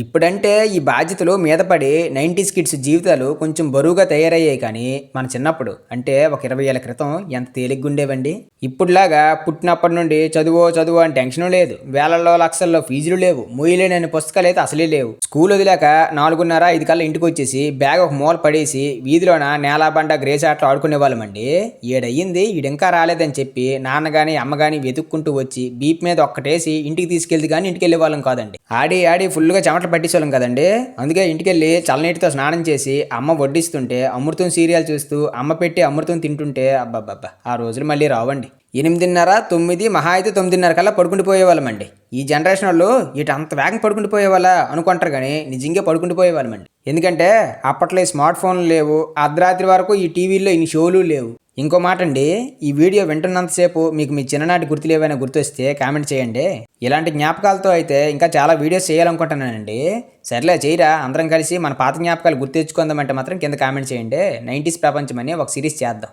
ఇప్పుడంటే ఈ బాధ్యతలు మీద పడి నైంటీస్ కిడ్స్ జీవితాలు కొంచెం బరువుగా తయారయ్యాయి కానీ మన చిన్నప్పుడు. అంటే ఒక ఇరవై ఏళ్ళ క్రితం ఎంత తేలిగ్గా ఉండేవండి? ఇప్పుడులాగా పుట్టినప్పటి నుండి చదువు చదువు అని టెన్షన్ లేదు. వేలల్లో లక్షల్లో ఫీజులు లేవు. మూయలేనని పుస్తకాలు అయితే అసలే లేవు. స్కూల్ వదిలాక నాలుగున్నర ఐదు కల్లా ఇంటికి వచ్చేసి బ్యాగ్ ఒక మూల పడేసి వీధిలోన నేల బండ గ్రేస్ ఆటలు ఆడుకునేవాళ్ళమండి ఏడయ్యింది ఈడింకా రాలేదని చెప్పి నాన్న కానీ అమ్మ కానీ వెతుక్కుంటూ వచ్చి బీప్ మీద ఒక్కటేసి ఇంటికి తీసుకెళ్తే కానీ ఇంటికి వెళ్ళే వాళ్ళం కాదండి. ఆడి ఆడి ఫుల్గా చెమటలు పట్టించేవాళ్ళం కదండి. అందుకే ఇంటికెళ్ళి చల్లనీటితో స్నానం చేసి అమ్మ వడ్డిస్తుంటే అమృతం సీరియల్ చూస్తూ అమ్మ పెట్టి అమృతం తింటుంటే అబ్బబ్బబ్బా ఆ రోజులు మళ్ళీ రావండి. ఎనిమిదిన్నర తొమ్మిది మహా అయితే తొమ్మిదిన్నర కల్లా పడుకుంటూ పోయేవాళ్ళమండి. ఈ జనరేషన్ వాళ్ళు ఇటు అంత వేగం పడుకుంటూ పోయేవాళ్ళ అనుకుంటారు కానీ నిజంగా పడుకుంటూ పోయేవాళ్ళమండి. ఎందుకంటే అప్పట్లో ఈ స్మార్ట్ ఫోన్లు లేవు అర్ధరాత్రి వరకు ఈ టీవీల్లో ఇన్ని షోలు లేవు. ఇంకో మాట అండి ఈ వీడియో వింటున్నంతసేపు మీకు మీ చిన్ననాటి గుర్తులు ఏవైనా గుర్తొస్తే కామెంట్ చేయండి. ఇలాంటి జ్ఞాపకాలతో అయితే ఇంకా చాలా వీడియోస్ చేయాలనుకుంటున్నానండి. సర్లే చేయరా. అందరం కలిసి మన పాత జ్ఞాపకాలు గుర్తు తెచ్చుకుందామంటే మాత్రం కింద కామెంట్ చేయండి. నైంటీస్ ప్రపంచం అని ఒక సిరీస్ చేద్దాం.